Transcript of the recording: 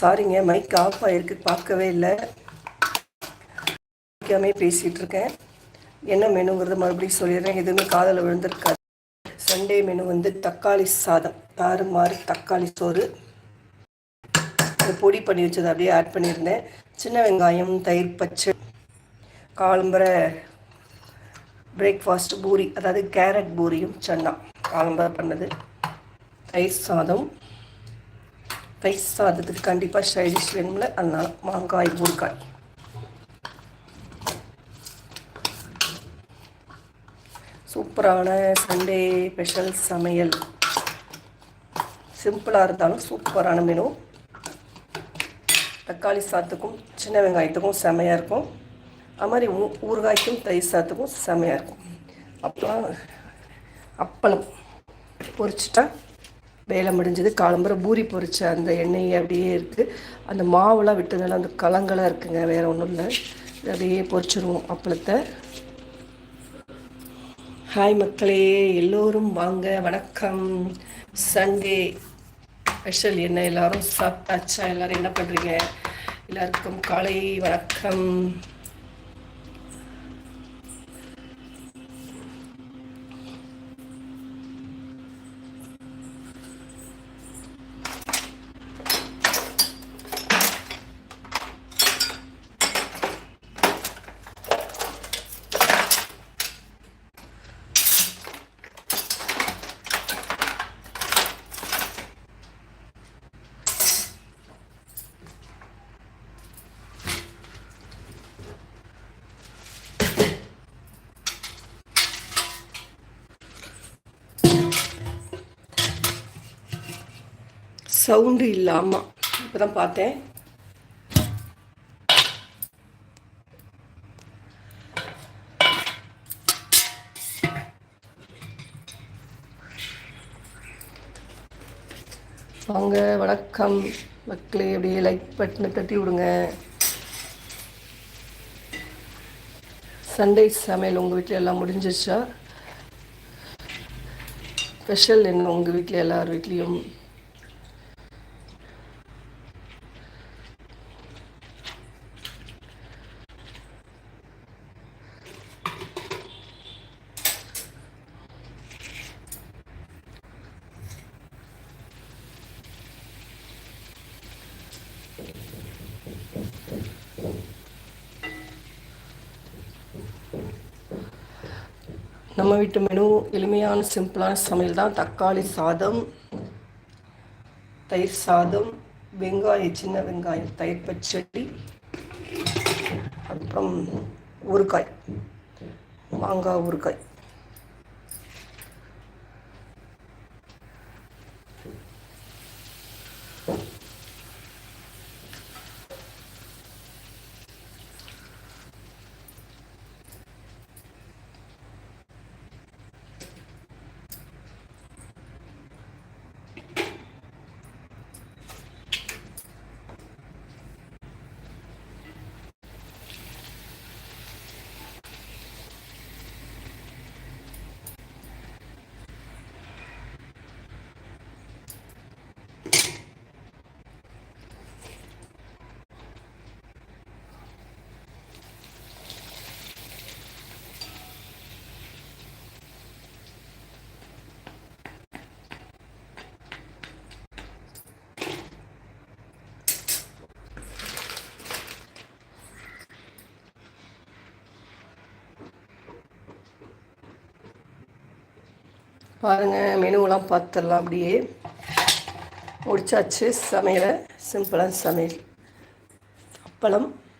சாரிங்க mic of ஆகிருக்கு பார்க்கவே இல்லை. வைக்காமே பேசிகிட்டு இருக்கேன். என்ன மெனுங்கிறது மறுபடியும் சொல்லிடுறேன். எதுவுமே காதில் விழுந்திருக்காது. சண்டே மெனு வந்து தக்காளி சாதம். தாறுமாறு தக்காளி சோறு. அது பொடி பண்ணி வச்சது அப்படியே ஆட் பண்ணியிருந்தேன். சின்ன வெங்காயம் தயிர் பச்சை காலம்பரை பிரேக்ஃபாஸ்ட் பூரி அதாவது கேரட் பூரியும் சன்னா. காலம்பரை பண்ணது. தயிர் சாதம். தயிர் சாதத்துக்கு கண்டிப்பாக ஸ்டைலிஷ் வேணும்ல அதனால் மாங்காய் ஊறுகாய். சூப்பரான சண்டே ஸ்பெஷல் சமையல். சிம்பிளாக இருந்தாலும் சூப்பரான மெனு தக்காளி சாத்துக்கும் சின்ன வெங்காயத்துக்கும் செமையாக இருக்கும். அது மாதிரி ஊ ஊறுகாய்க்கும் தயிர் சாத்துக்கும் செமையாக இருக்கும். அப்புறம் அப்பளம் பொரிச்சிட்டா வேலை முடிஞ்சது காலம்புற பூரி பொறிச்ச அந்த எண்ணெய் அப்படியே இருக்குது அந்த மாவுலாம் விட்டதுனால அந்த கலங்களாக இருக்குங்க வேறு ஒன்றும் இல்லை. அப்படியே பொறிச்சிருவோம் அப்பளத்தை. ஹாய் மக்களே எல்லோரும் வாங்க வணக்கம். சண்டே ஸ்பெஷல் என்ன? எல்லோரும் சாப்பிட்டாச்சா? எல்லோரும் என்ன பண்ணுறீங்க எல்லாருக்கும் காலை வணக்கம். சவுண்டு இல்லாமல் இப்போ தான் பார்த்தேன். வாங்க வணக்கம். மக்களே அப்படியே லைக் பட்டனை தட்டி விடுங்க. சண்டே சமையல் உங்கள் வீட்டில் எல்லாம் முடிஞ்சிச்சா ஸ்பெஷல் என்ன உங்கள் வீட்டில் எல்லார் வீட்லேயும்? நம்ம வீட்டு மெனு எளிமையான சிம்பிளான சமையல் தான். தக்காளி சாதம் தயிர் சாதம் வெங்காயம் சின்ன வெங்காயம் தயிர் பச்சடி அப்புறம் ஊறுகாய் மாங்காய் ஊறுகாய். பாருங்கள் மெனுவெலாம் பார்த்துடலாம் அப்படியே. முடிச்சாச்சு சமையலை. சிம்பிளாக சமையல். அப்பளம்.